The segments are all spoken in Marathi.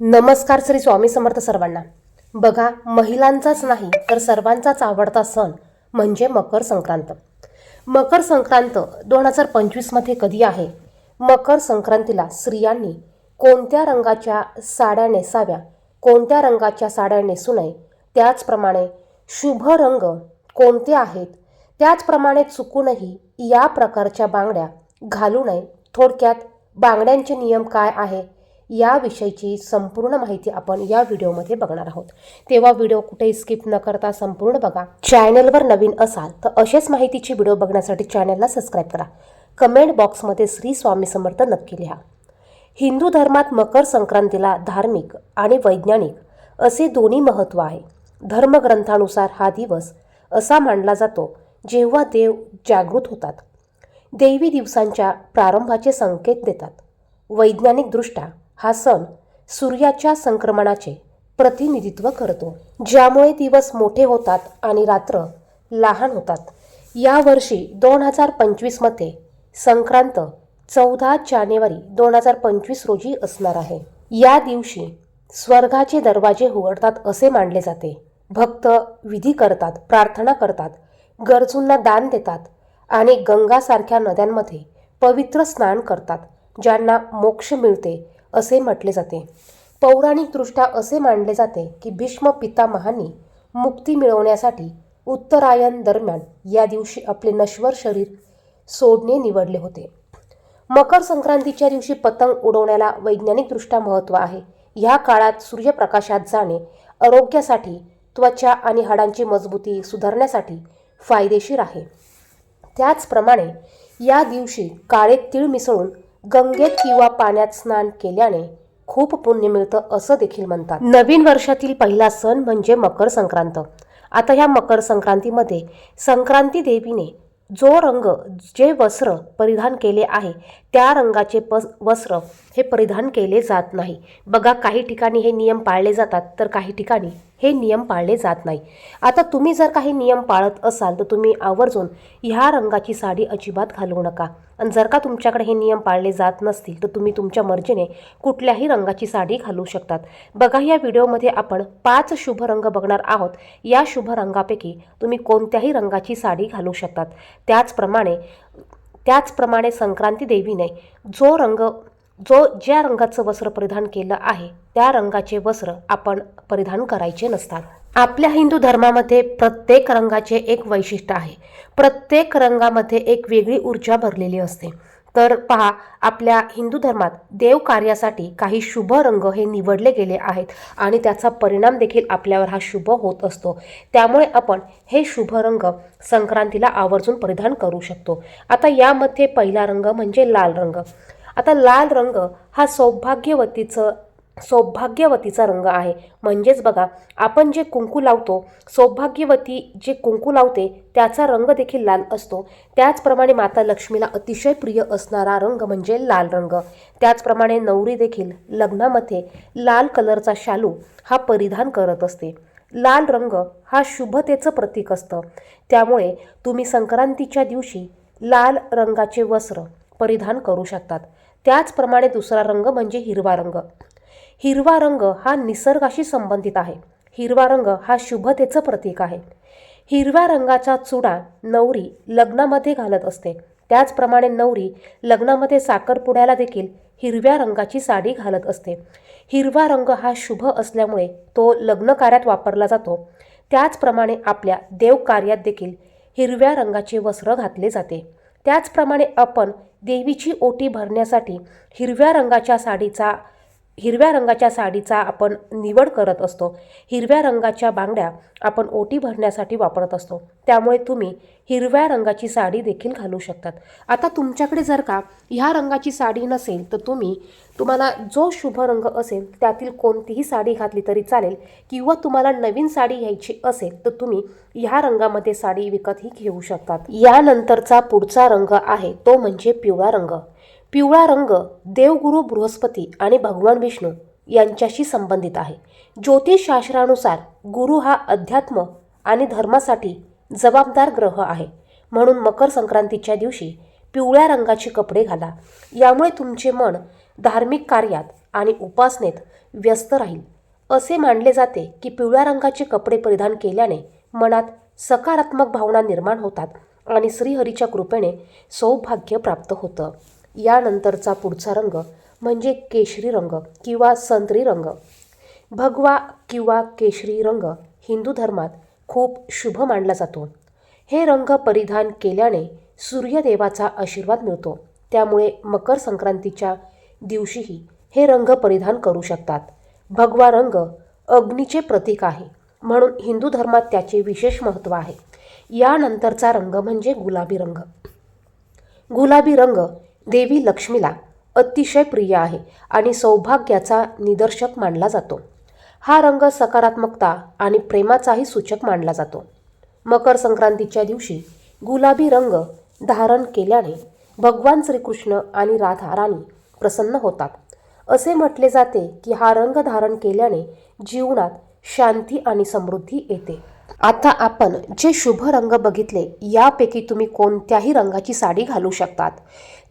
नमस्कार श्री स्वामी समर्थ सर्वांना. बघा महिलांचाच नाही तर सर्वांचाच आवडता सण म्हणजे मकर संक्रांत. मकर संक्रांत दोन हजार पंचवीसमध्ये कधी आहे? मकर संक्रांतीला स्त्रियांनी कोणत्या रंगाच्या साड्या नेसाव्या कोणत्या रंगाच्या साड्या नेसू नये त्याचप्रमाणे शुभ रंग कोणते आहेत त्याचप्रमाणे चुकूनही या प्रकारच्या बांगड्या घालू नये. थोडक्यात बांगड्यांचे नियम काय आहे? याविषयीची संपूर्ण माहिती आपण या व्हिडिओमध्ये बघणार आहोत. तेव्हा व्हिडिओ कुठेही स्किप न करता संपूर्ण बघा. चॅनलवर नवीन असाल तर अशाच माहितीची व्हिडिओ बघण्यासाठी चॅनलला सबस्क्राईब करा. कमेंट बॉक्समध्ये श्री स्वामी समर्थ नक्की लिहा. हिंदू धर्मात मकर संक्रांतीला धार्मिक आणि वैज्ञानिक असे दोन्ही महत्त्व आहे. धर्मग्रंथानुसार हा दिवस असा मानला जातो जेव्हा देव जागृत होतात. देवी दिवसांच्या प्रारंभाचे संकेत देतात. वैज्ञानिकदृष्ट्या हा सण सूर्याच्या संक्रमणाचे प्रतिनिधित्व करतो. ज्यामुळे दिवस मोठे होतात आणि रात्र लहान होतात. यावर्षी दोन हजार पंचवीसमध्ये संक्रांत चौदा जानेवारी दोन हजार पंचवीस रोजी असणार आहे. या दिवशी स्वर्गाचे दरवाजे उघडतात असे मानले जाते. भक्त विधी करतात प्रार्थना करतात गरजूंना दान देतात आणि गंगासारख्या नद्यांमध्ये पवित्र स्नान करतात ज्यांना मोक्ष मिळते असे म्हटले जाते. पौराणिकदृष्ट्या असे मानले जाते की भीष्म पितामहांनी मुक्ती मिळवण्यासाठी उत्तरायण दरम्यान या दिवशी आपले नश्वर शरीर सोडणे निवडले होते. मकर संक्रांतीच्या दिवशी पतंग उडवण्याला वैज्ञानिकदृष्ट्या महत्त्व आहे. ह्या काळात सूर्यप्रकाशात जाणे आरोग्यासाठी त्वचा आणि हाडांची मजबूती सुधारण्यासाठी फायदेशीर आहे. त्याचप्रमाणे या दिवशी काळे तीळ मिसळून गंगेत किंवा पाण्यात स्नान केल्याने खूप पुण्य मिळतं असं देखील म्हणतात. नवीन वर्षातील पहिला सण म्हणजे मकर संक्रांत. आता ह्या मकर संक्रांतीमध्ये संक्रांती देवीने जो रंग जे वस्त्र परिधान केले आहे त्या रंगाचे पस वस्त्र हे परिधान केले जात नाही. बघा काही ठिकाणी हे नियम पाळले जातात तर काही ठिकाणी हे नियम पाळले जात नाही. आता तुम्ही जर काही नियम पाळत असाल तर तुम्ही आवर्जून ह्या रंगाची साडी अजिबात घालू नका. आणि जर का तुमच्याकडे हे नियम पाळले जात नसतील तर तुम्ही तुमच्या मर्जीने कुठल्याही रंगाची साडी घालू शकतात. बघा या व्हिडिओमध्ये आपण पाच शुभ रंग बघणार आहोत. या शुभ रंगापैकी तुम्ही कोणत्याही रंगाची साडी घालू शकतात. त्याचप्रमाणे त्याचप्रमाणे संक्रांती देवीने जो रंग जो ज्या रंगाचं वस्त्र परिधान केलं आहे त्या रंगाचे वस्त्र आपण परिधान करायचे नसतात. आपल्या हिंदू धर्मामध्ये प्रत्येक रंगाचे एक वैशिष्ट्य आहे. प्रत्येक रंगामध्ये एक वेगळी ऊर्जा भरलेली असते. तर पहा आपल्या हिंदू धर्मात देव कार्यासाठी काही शुभ रंग हे निवडले गेले आहेत आणि त्याचा परिणाम देखील आपल्यावर हा शुभ होत असतो. त्यामुळे आपण हे शुभ रंग संक्रांतीला आवर्जून परिधान करू शकतो. आता यामध्ये पहिला रंग म्हणजे लाल रंग. आता लाल रंग हा सौभाग्यवतीचं सौभाग्यवतीचा रंग आहे. म्हणजेच बघा आपण जे कुंकू लावतो सौभाग्यवती जे कुंकू लावते त्याचा रंग देखील लाल असतो. त्याचप्रमाणे माता लक्ष्मीला अतिशय प्रिय असणारा रंग म्हणजे लाल रंग. त्याचप्रमाणे नवरी देखील लग्नामध्ये लाल कलरचा शालू हा परिधान करत असते. लाल रंग हा शुभतेचं प्रतीक असतं. त्यामुळे तुम्ही संक्रांतीच्या दिवशी लाल रंगाचे वस्त्र परिधान करू शकतात. त्याचप्रमाणे दुसरा रंग म्हणजे हिरवा रंग. हिरवा रंग हा निसर्गाशी संबंधित आहे. हिरवा रंग हा शुभतेचं प्रतीक आहे. हिरव्या रंगाचा चुडा नवरी लग्नामध्ये घालत असते. त्याचप्रमाणे नवरी लग्नामध्ये साखरपुड्याला देखील हिरव्या रंगाची साडी घालत असते. हिरवा रंग हा शुभ असल्यामुळे तो लग्न कार्यात वापरला जातो. त्याचप्रमाणे आपल्या देवकार्यात देखील हिरव्या रंगाचे वस्त्र घातले जाते. त्याचप्रमाणे आपण देवीची ओटी भरण्यासाठी हिरव्या रंगाच्या साडीचा हिरव्या रंगाच्या साडीचा आपण निवड करत असतो. हिरव्या रंगाच्या बांगड्या आपण ओटी भरण्यासाठी वापरत असतो. त्यामुळे तुम्ही हिरव्या रंगाची साडी देखील घालू शकतात. आता तुमच्याकडे जर का ह्या रंगाची साडी नसेल तर तुम्ही तुम्हाला जो शुभ रंग असेल त्यातील कोणतीही साडी घातली तरी चालेल. किंवा तुम्हाला नवीन साडी घ्यायची असेल तर तुम्ही ह्या रंगामध्ये साडी विकतही घेऊ शकतात. यानंतरचा पुढचा रंग आहे तो म्हणजे पिवळा रंग. पिवळा रंग देवगुरु बृहस्पती आणि भगवान विष्णू यांच्याशी संबंधित आहे. ज्योतिषशास्त्रानुसार गुरु हा अध्यात्म आणि धर्मासाठी जबाबदार ग्रह आहे. म्हणून मकर संक्रांतीच्या दिवशी पिवळ्या रंगाचे कपडे घाला. यामुळे तुमचे मन धार्मिक कार्यात आणि उपासनेत व्यस्त राहील. असे मानले जाते की पिवळ्या रंगाचे कपडे परिधान केल्याने मनात सकारात्मक भावना निर्माण होतात आणि श्रीहरीच्या कृपेने सौभाग्य प्राप्त होतं. यानंतरचा पुढचा रंग म्हणजे केशरी रंग किंवा संत्री रंग. भगवा किंवा केशरी रंग हिंदू धर्मात खूप शुभ मानला जातो. हे रंग परिधान केल्याने सूर्यदेवाचा आशीर्वाद मिळतो. त्यामुळे मकर संक्रांतीच्या दिवशीही हे रंग परिधान करू शकतात. भगवा रंग अग्नीचे प्रतीक आहे म्हणून हिंदू धर्मात त्याचे विशेष महत्त्व आहे. यानंतरचा रंग म्हणजे गुलाबी रंग. गुलाबी रंग देवी लक्ष्मीला अतिशय प्रिय आहे आणि सौभाग्याचा निदर्शक मानला जातो. हा रंग सकारात्मकता आणि प्रेमाचाही सूचक मानला जातो. मकर संक्रांतीच्या दिवशी गुलाबी रंग धारण केल्याने भगवान श्रीकृष्ण आणि राधा राणी प्रसन्न होतात. असे म्हटले जाते की हा रंग धारण केल्याने जीवनात शांती आणि समृद्धी येते. आता आपण जे शुभ रंग बघितले यापैकी तुम्ही कोणत्याही रंगाची साडी घालू शकतात.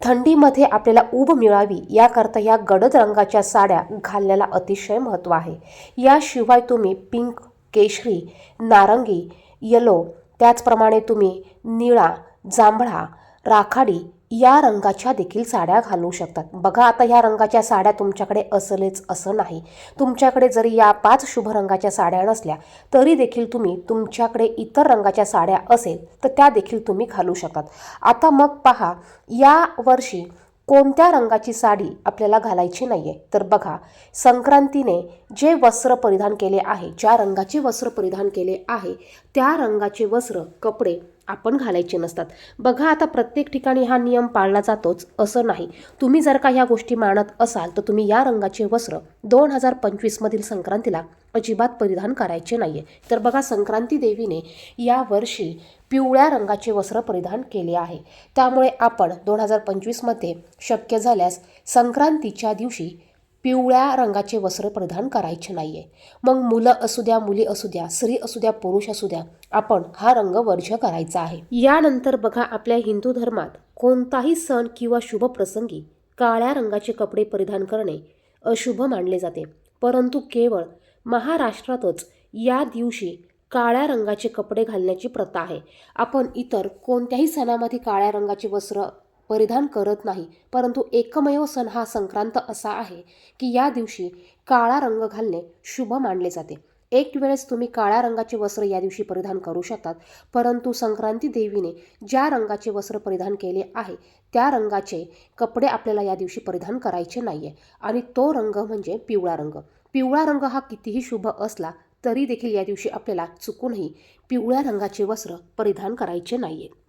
थंडीमध्ये आपल्याला ऊब मिळावी याकरता या गडद रंगाच्या साड्या घालण्याला अतिशय महत्त्व आहे. याशिवाय तुम्ही पिंक केशरी नारंगी येलो त्याचप्रमाणे तुम्ही निळा जांभळा राखाडी या रंगाच्या देखील साड्या घालू शकतात. बघा आता ह्या रंगाच्या साड्या तुमच्याकडे असलेच असं नाही. तुमच्याकडे जरी या पाच शुभ रंगाच्या साड्या नसल्या तरी देखील तुम्ही तुमच्याकडे इतर रंगाच्या साड्या असेल तर त्या देखील तुम्ही घालू शकतात. आता मग पहा या वर्षी कोणत्या रंगाची साडी आपल्याला घालायची नाही आहे तर बघा संक्रांतीने जे वस्त्र परिधान केले आहे ज्या रंगाचे वस्त्र परिधान केले आहे त्या रंगाचे वस्त्र कपडे आपण घालायचे नसतात. बघा आता प्रत्येक ठिकाणी हा नियम पाळला जातोच असं नाही. तुम्ही जर का ह्या गोष्टी मानत असाल तर तुम्ही या रंगाचे वस्त्र दोन हजार पंचवीसमधील संक्रांतीला अजिबात परिधान करायचे नाही आहे तर बघा संक्रांती देवीने या वर्षी पिवळ्या रंगाचे वस्त्र परिधान केले आहे. त्यामुळे आपण दोन हजार पंचवीसमध्ये शक्य झाल्यास संक्रांतीच्या दिवशी पिवळ्या रंगाचे वस्त्र परिधान करायचे नाही आहे मग मुलं असू द्या मुली असू द्या स्त्री असू द्या पुरुष असू द्या आपण हा रंग वर्ज्य करायचा आहे. यानंतर बघा आपल्या हिंदू धर्मात कोणताही सण किंवा शुभ प्रसंगी काळ्या रंगाचे कपडे परिधान करणे अशुभ मानले जाते. परंतु केवळ महाराष्ट्रातच या दिवशी काळ्या रंगाचे कपडे घालण्याची प्रथा आहे. आपण इतर कोणत्याही सणामध्ये काळ्या रंगाचे वस्त्र परिधान करत नाही. परंतु एकमेव सण हा संक्रांत असा आहे की या दिवशी काळा रंग घालणे शुभ मानले जाते. एक वेळेस तुम्ही काळ्या रंगाचे वस्त्र या दिवशी परिधान करू शकतात. परंतु संक्रांती देवीने ज्या रंगाचे वस्त्र परिधान केले आहे त्या रंगाचे कपडे आपल्याला या दिवशी परिधान करायचे नाही आहे आणि तो रंग म्हणजे पिवळा रंग. पिवळा रंग हा कितीही शुभ असला तरी देखील या दिवशी आपल्याला चुकूनही पिवळ्या रंगाचे वस्त्र परिधान करायचे नाही आहे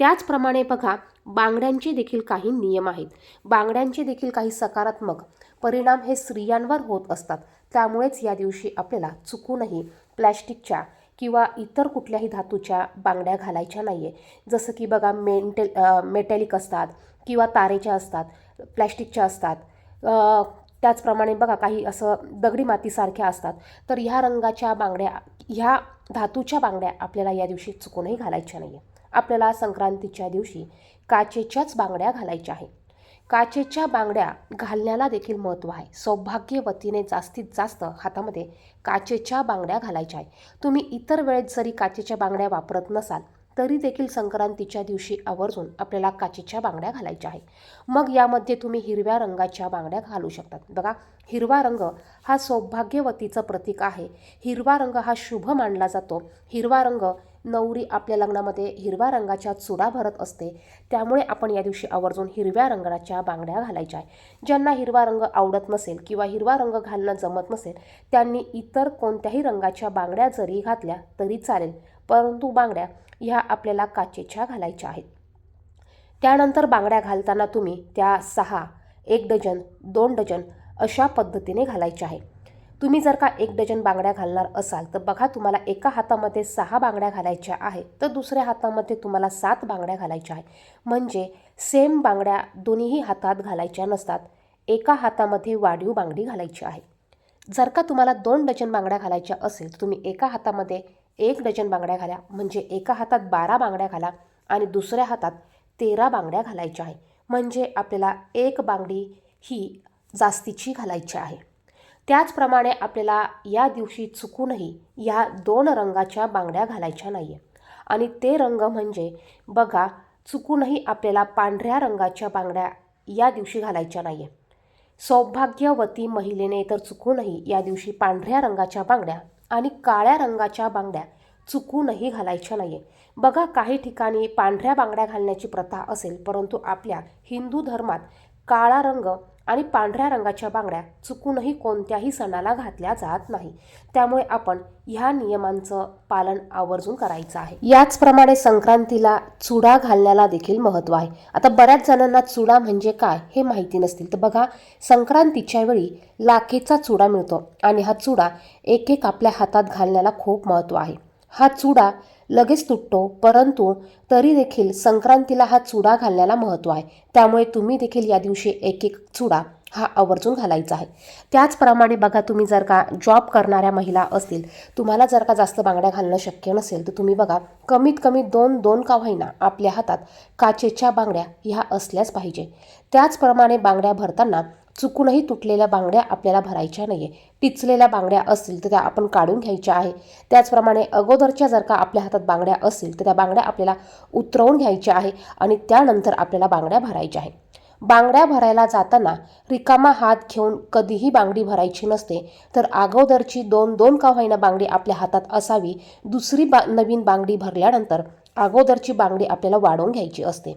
त्याचप्रमाणे बघा बांगड्यांचे देखील काही नियम आहेत. बांगड्यांचे देखील काही सकारात्मक परिणाम हे स्त्रियांवर होत असतात. त्यामुळेच या दिवशी आपल्याला चुकूनही प्लॅस्टिकच्या किंवा इतर कुठल्याही धातूच्या बांगड्या घालायच्या नाही आहे जसं की बघा मेंटेल मेटॅलिक असतात किंवा तारेच्या असतात प्लॅस्टिकच्या असतात. त्याचप्रमाणे बघा काही असं दगडी मातीसारख्या असतात. तर ह्या रंगाच्या बांगड्या ह्या धातूच्या बांगड्या आपल्याला या दिवशी चुकूनही घालायच्या नाही आहे आपल्याला संक्रांतीच्या दिवशी काचेच्याच बांगड्या घालायच्या आहे काचेच्या बांगड्या घालण्याला देखील महत्त्व आहे. सौभाग्यवतीने जास्तीत जास्त हातामध्ये काचेच्या बांगड्या घालायच्या आहे तुम्ही इतर वेळेत जरी काचेच्या बांगड्या वापरत नसाल तरी देखील संक्रांतीच्या दिवशी आवर्जून आपल्याला काचेच्या बांगड्या घालायच्या आहे मग यामध्ये तुम्ही हिरव्या रंगाच्या बांगड्या घालू शकतात. बघा हिरवा रंग हा सौभाग्यवतीचं प्रतीक आहे. हिरवा रंग हा शुभ मानला जातो. हिरवा रंग नवरी आपल्या लग्नामध्ये हिरव्या रंगाच्या चुडा भरत असते. त्यामुळे आपण या दिवशी आवर्जून हिरव्या रंगाच्या बांगड्या घालायच्या. आहे ज्यांना हिरवा रंग आवडत नसेल किंवा हिरवा रंग घालणं जमत नसेल त्यांनी इतर कोणत्याही रंगाच्या बांगड्या जरी घातल्या तरी चालेल. परंतु बांगड्या ह्या आपल्याला काचेच्या घालायच्या आहेत. त्यानंतर बांगड्या घालताना तुम्ही त्या सहा एक डझन दोन डझन अशा पद्धतीने घालायच्या आहे तुम्ही जर का एक डझन बांगड्या घालणार असाल तर बघा तुम्हाला एका हातामध्ये सहा बांगड्या घालायच्या आहे तर दुसऱ्या हातामध्ये तुम्हाला सात बांगड्या घालायच्या आहे म्हणजे सेम बांगड्या दोन्हीही हातात घालायच्या नसतात. एका हातामध्ये वाढीव बांगडी घालायची आहे. जर का तुम्हाला दोन डझन बांगड्या घालायच्या असेल तर तुम्ही एका हातामध्ये एक डझन बांगड्या घाला म्हणजे एका हातात बारा बांगड्या घाला आणि दुसऱ्या हातात तेरा बांगड्या घालायच्या आहे म्हणजे आपल्याला एक बांगडी ही जास्तीची घालायची आहे. त्याचप्रमाणे आपल्याला या दिवशी चुकूनही या दोन रंगाच्या बांगड्या घालायच्या नाही आहे आणि ते रंग म्हणजे बघा चुकूनही आपल्याला पांढऱ्या रंगाच्या बांगड्या या दिवशी घालायच्या नाही आहे सौभाग्यवती महिलेने तर चुकूनही या दिवशी पांढऱ्या रंगाच्या बांगड्या आणि काळ्या रंगाच्या बांगड्या चुकूनही घालायच्या नाही बघा काही ठिकाणी पांढऱ्या बांगड्या घालण्याची प्रथा असेल परंतु आपल्या हिंदू धर्मात काळा रंग आणि पांढऱ्या रंगाच्या बांगड्या चुकूनही कोणत्याही सणाला घातल्या जात नाही. त्यामुळे आपण ह्या नियमांचं पालन आवर्जून करायचं आहे. याचप्रमाणे संक्रांतीला चुडा घालण्याला देखील महत्त्व आहे. आता बऱ्याच जणांना चुडा म्हणजे काय हे माहिती नसतील. तर बघा संक्रांतीच्या वेळी लाखेचा चुडा मिळतो आणि हा चुडा एक एक आपल्या हातात घालण्याला खूप महत्त्व आहे. हा चुडा लगेच तुटतो. परंतु तरी देखील संक्रांतीला हा चुडा घालण्याला महत्त्व आहे. त्यामुळे तुम्ही देखील या दिवशी एक एक चुडा हा आवर्जून घालायचा आहे. त्याचप्रमाणे बघा तुम्ही जर का जॉब करणाऱ्या महिला असतील तुम्हाला जर का जास्त बांगड्या घालणं शक्य नसेल तर तुम्ही बघा कमीत कमी दोन दोन का होईना आपल्या हातात काचेच्या बांगड्या ह्या असल्याच पाहिजे. त्याचप्रमाणे बांगड्या भरताना चुकूनही तुटलेल्या बांगड्या आपल्याला भरायच्या नाही आहे टिचलेल्या बांगड्या असतील तर त्या आपण काढून घ्यायच्या आहे. त्याचप्रमाणे अगोदरच्या जर का आपल्या हातात बांगड्या असतील तर त्या बांगड्या आपल्याला उतरवून घ्यायच्या आहे आणि त्यानंतर आपल्याला बांगड्या भरायच्या आहे. बांगड्या भरायला जाताना रिकामा हात घेऊन कधीही बांगडी भरायची नसते तर अगोदरची दोन दोन का होईना बांगडी आपल्या हातात असावी दुसरी बा नवीन बांगडी भरल्यानंतर अगोदरची बांगडी आपल्याला वाढवून घ्यायची असते.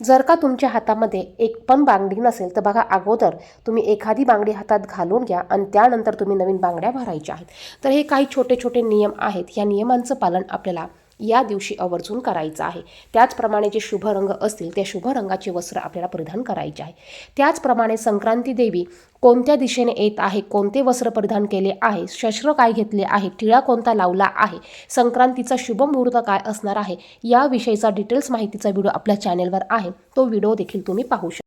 जर का तुमच्या हातामध्ये एक पण बांगडी नसेल तर बघा अगोदर तुम्ही एखादी बांगडी हातात घालून घ्या आणि त्यानंतर तुम्ही नवीन बांगड्या भरायच्या आहेत. तर हे काही छोटे छोटे नियम आहेत. या नियमांचं पालन आपल्याला या दिवशी आवर्जून करायचं आहे. त्याचप्रमाणे जे शुभ रंग असतील त्या शुभ रंगाचे वस्त्र आपल्याला परिधान करायचे आहे. त्याचप्रमाणे संक्रांती देवी कोणत्या दिशेने येत आहे कोणते वस्त्र परिधान केले आहे शस्त्र काय घेतले आहे टिळा कोणता लावला आहे संक्रांतीचा शुभ मुहूर्त काय असणार आहे याविषयीचा डिटेल्स माहितीचा व्हिडिओ आपल्या चॅनेलवर आहे. तो व्हिडिओ देखील तुम्ही पाहू शकता.